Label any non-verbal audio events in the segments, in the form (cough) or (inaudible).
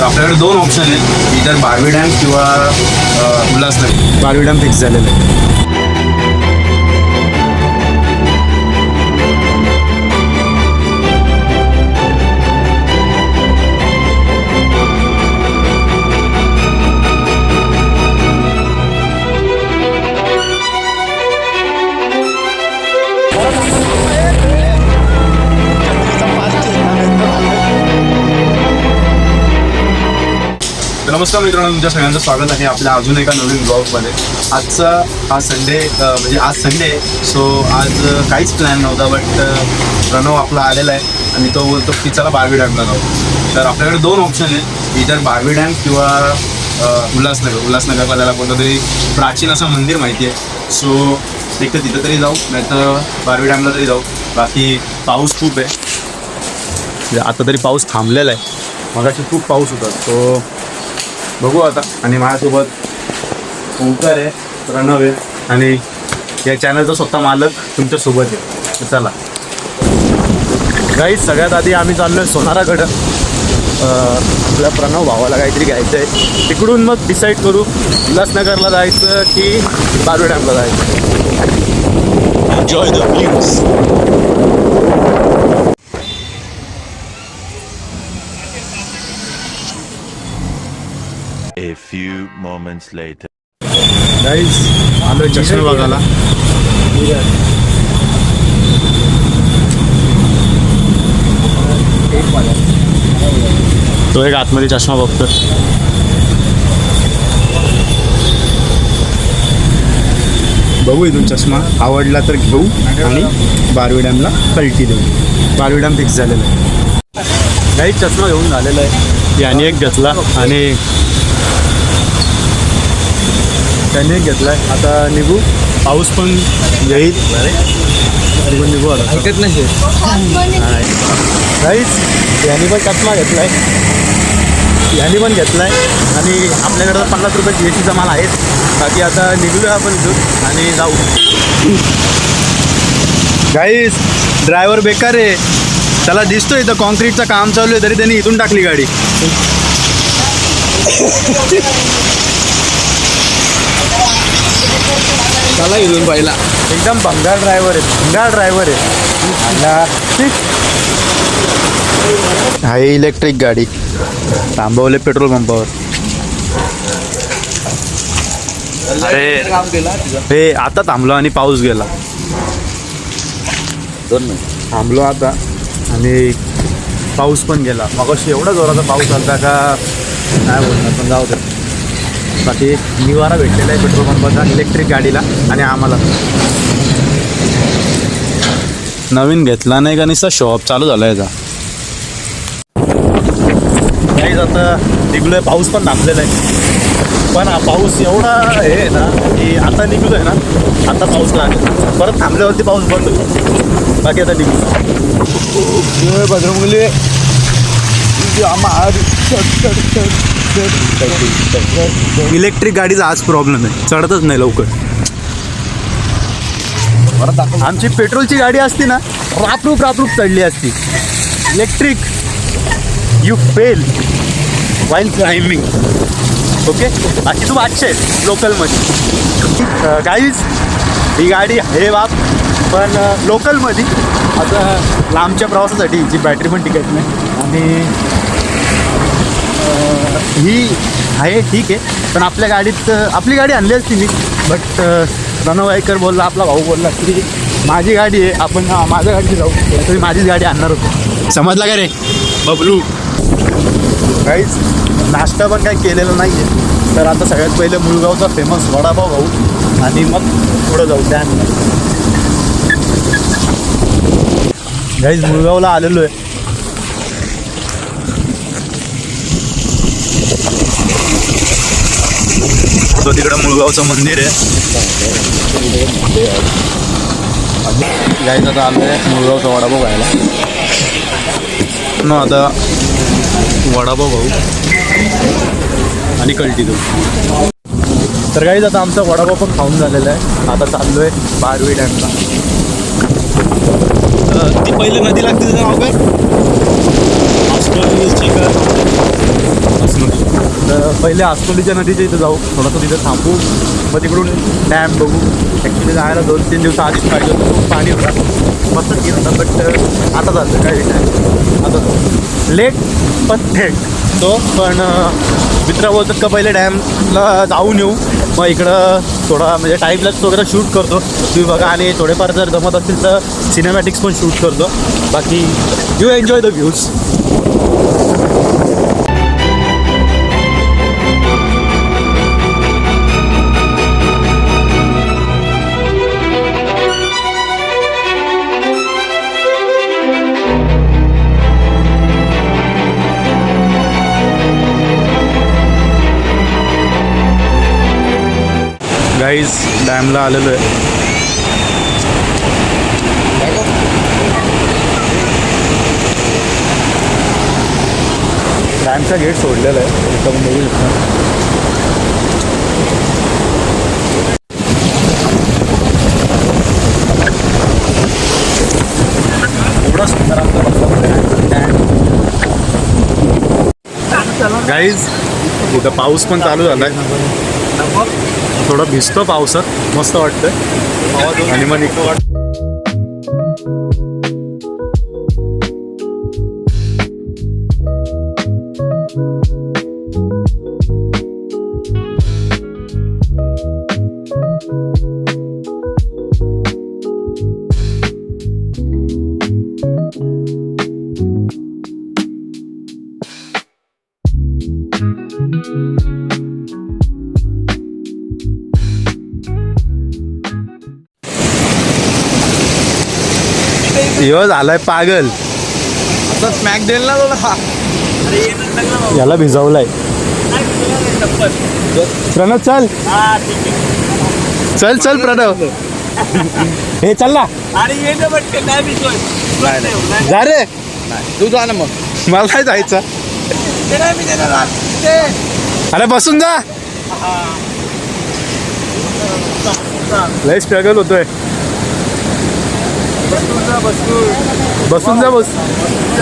तर आपल्याकडे दोन ऑप्शन आहेत. इतर बारवी डॅम किंवा उल्हासनगर. बारवी डॅम फिक्स झालेलं आहे. नमस्कार मित्रांनो तुमच्या सगळ्यांचं स्वागत आहे आपल्या अजून एका नवीन ब्लॉगमध्ये आजचा हा संडे म्हणजे आज संडे सो आज काहीच प्लॅन नव्हता बट प्रणव आपला आलेला आहे आणि तो बोलतो की चला बारवी डॅमला जाऊ. तर आपल्याकडे दोन ऑप्शन आहेत इतर बारवी डॅम किंवा उल्हासनगर. उल्हासनगरला त्याला कोणतं तरी प्राचीन असं मंदिर माहिती आहे. सो एक तर तिथं तरी जाऊ नाही तर बारवी डॅमला तरी जाऊ. बाकी पाऊस खूप आहे. म्हणजे आता तरी पाऊस थांबलेला आहे. मगाशी खूप पाऊस होता तो बघू आता. आणि माझ्यासोबत ओंकार आहे प्रणव आहे आणि या चॅनलचा स्वतः मालक तुमच्यासोबत आहे. चला. काही सगळ्यात आधी आम्ही चाललो आहे सोनाराकडं आपल्या प्रणव भावाला काहीतरी घ्यायचं आहे तिकडून मग डिसाईड करू. उल्हासनगरला जायचं की बारू डॅमला जायचं enjoy the few moments later. Guys आलो चष्मे बघायला तो एक आतमध्ये चष्मा बघतो बघू इथून चष्मा. आवडला तर घेऊ. आणि? बारवी डॅमला कल्टी देऊ. बारवी डॅम फिक्स झालेला आहे. काही चष्मा घेऊन झालेला आहे. याने एक घेतला आणि त्याने एक घेतलाय. आता निघू. पाऊस पण येईल. पण निघू आता. ऐकत नाही काहीच याने पण चष्मा घेतलाय. याने पण घेतलाय. आणि आपल्याकडं पन्नास रुपये जी एस टीचा माल आहेच बाकी आता निघूया आपण इथून आणि जाऊ. गाईस ड्रायव्हर बेकार आहे. त्याला दिसतो इथं कॉन्क्रीटचं काम चालू आहे तरी त्यांनी इथून टाकली गाडी. चला इथून पहिला. एकदम भंगार ड्रायव्हर आहे भंगार ड्रायव्हर आहे. हा इलेक्ट्रिक गाडी. थांबवले पेट्रोल पंपावर अरे. काम केला हे आता थांबलो आणि पाऊस गेला. दोन मिनिट. थांबलो आता आणि पाऊस पण गेला. मग एवढा जोराचा पाऊस आला का? काय बोलणार पण जाऊ दे. बाकी निवारा भेटलेला आहे पेट्रोल पंपाचा इलेक्ट्रिक गाडीला आणि आम्हाला. नवीन घेतला नाही का नुसता शॉप चालू झाला याचा काहीच आता निघलोय. पाऊस पण थांबलेला आहे. पण हा पाऊस एवढा हे आहे ना की आता निघलोय ना आता पाऊस लागेल परत थांबल्यावरती पाऊस बंद होईल. बाकी आता निघलो भद्रमुली. इलेक्ट्रिक गाडीचा आज प्रॉब्लेम आहे. चढतच नाही लवकर. आमची पेट्रोलची गाडी असती ना रापरूप रापरूप चढली असती. Electric you fail while climbing okay बाकी तू वाचशे लोकलमध्ये काहीच ही गाडी आहे बाप पण लोकलमध्ये आता लांबच्या प्रवासासाठी जी बॅटरी पण टिकत नाही. आणि ही आहे ठीक आहे. पण आपल्या गाडीत आपली गाडी आणली असती मी. बट प्रणव वायकर बोलला आपला भाऊ बोलला की माझी गाडी आहे आपण हा, माझ्या गाडीत जाऊ. तरी माझीच गाडी आणणार होतो. समजला का रे? बबलू. काहीच नाश्ता पण काही केलेला नाही आहे तर आता सगळ्यात पहिले मुळगावचा फेमस वडापाव खाऊ आणि मग पुढं जाऊ. त्या गाईज मुळगावला आलेलो आहे. तो तिकडं मुळगावचं मंदिर आहे. जायचं आता आलं आहे मुळगावचा वडापाव खायला न आता वडापाव खाऊ आणि कल्टी देऊ. तर काही आता आमचा वडापाव पण खाऊन झालेला आहे. आता चाललो आहे बारवी डॅमला ती पहिले नदी लागते नाव काय ऑस्ट्रेलिया तर पहिले आसतोलीच्या नदीच्या इथं जाऊ. थोडंसं तिथं थांबू. मग तिकडून डॅम बघू. ॲक्च्युली जायला दोन तीन दिवस आधीच पाहिजे होतं. पाणी होतं. मस्त गेलं होतं. बट आता चालतं काय नाही. आता लेट पण थेट तो पण मित्र बोलतात का पहिले डॅमला जाऊन येऊ. मग इकडं थोडा म्हणजे टाईमलॅप्स वगैरे शूट करतो. तुम्ही बघा आणि थोडेफार जर जमत असतील तर सिनेमॅटिक्स पण शूट करतो. बाकी you enjoy the views guys डॅमला आलेलो आहे डॅमचा गेट सोडलेला आहे पण बघू गाईज इथं पाऊस पण चालू झालाय थोडं भिजतो पावसात. मस्त वाटतं आणि मग निघतो. वाटतं ह्यो झालाय पागल. आता स्मॅक देईल ना तुला. याला भिजवलाय. प्रणव चल. चल चल प्रणव. हे चल ना. अरे ये ना पटकन नाही भिजवत. जा रे. तू जा ना मग. मला नाही जायचं. ते नाही मी देणार. आज. ते. अरे बसून जा. लय स्ट्रगल होतोय. बसून जा, बसून. बसून जा बस (laughs)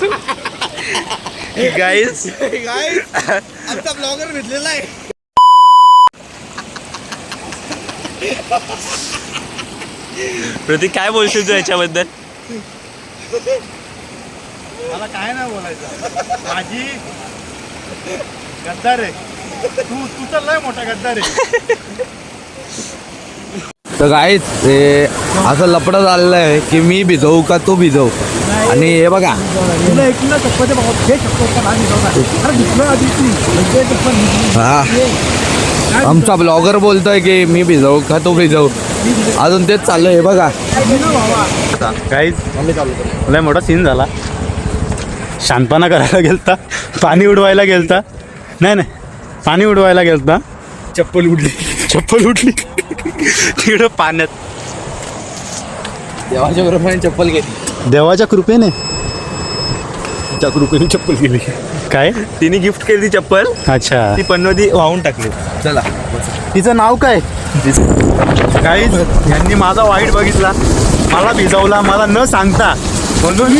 जा. बात गाईज (laughs) आमचा ब्लॉगर भेटलेला आहे. प्रतीक काय बोलशील तू याच्याबद्दल? मला काय नाही बोलायचं. माझी गद्दार आहे. तू तू तर लय मोठा गद्दार आहे. तर काहीच ते असं लपडं झालेलं आहे की मी भिजवू का तू भिजवू? आणि हे बघा. हा. आमचा ब्लॉगर बोलतोय की मी भिजवू का तू भिजवू? अजून तेच चाललं आहे बघा. काहीच लय मोठा सीन झाला. शांतपणा करायला गेलता. पाणी उडवायला गेलता. नाही नाही. पाणी उडवायला गेलता. चप्पल उडली. चप्पल उडली तिकडं पाण्यात. देवाच्या बरोबर चप्पल घेतली. देवाच्या कृपेने? त्या कृपेने चप्पल गेली. काय? तिने गिफ्ट केली चप्पल. अच्छा. ती पनवती वाहून टाकली. चला. तिचं नाव काय? काही यांनी माझा वाईट बघितला. मला भिजवला मला न सांगता. म्हणून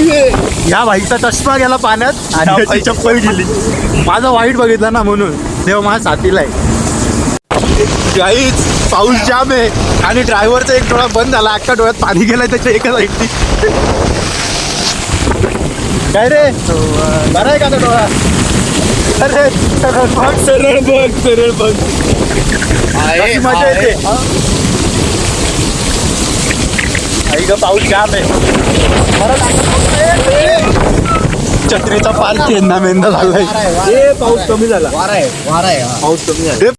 या भाईचा चष्मा गेला पाण्यात. आणि चप्पल गेली. माझा वाईट बघितला ना म्हणून. तेव्हा माझ्या साथीला आहे. काहीच पाऊस जाम आहे. आणि ड्रायव्हरचा एक डोळा बंद झाला. अख्खा डोळ्यात पाणी गेलाय त्याच्या एका साईडनी काय रे? बरा आहे का तो डोळा? अरे सरळ बघ सरळ बघ सरळ बघ. मजा येते. आई ग पाऊस जाम आहे. छत्रीचा पार चेंदा मेंदा झालाय. पाऊस कमी झाला. वारा आहे वारा आहे हा. पाऊस कमी झाला.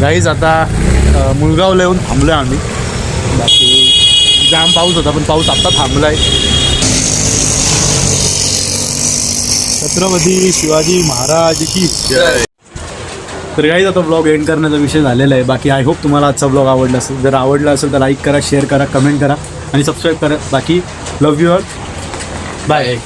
गाईज आता मुळगावला मुलगावला येऊन आहे आम्ही. बाकी जाम पाऊस होता पण पाऊस आता आहे छत्रपती शिवाजी महाराज की जय. तर गाईज आता ब्लॉग एंड करण्याचा विषय झालेला आहे. बाकी आय होप तुम्हाला आजचा ब्लॉग आवडला असेल. जर आवडला असेल तर लाईक करा शेअर करा कमेंट करा आणि सबस्क्राईब करा. बाकी लव यू ऑल बाय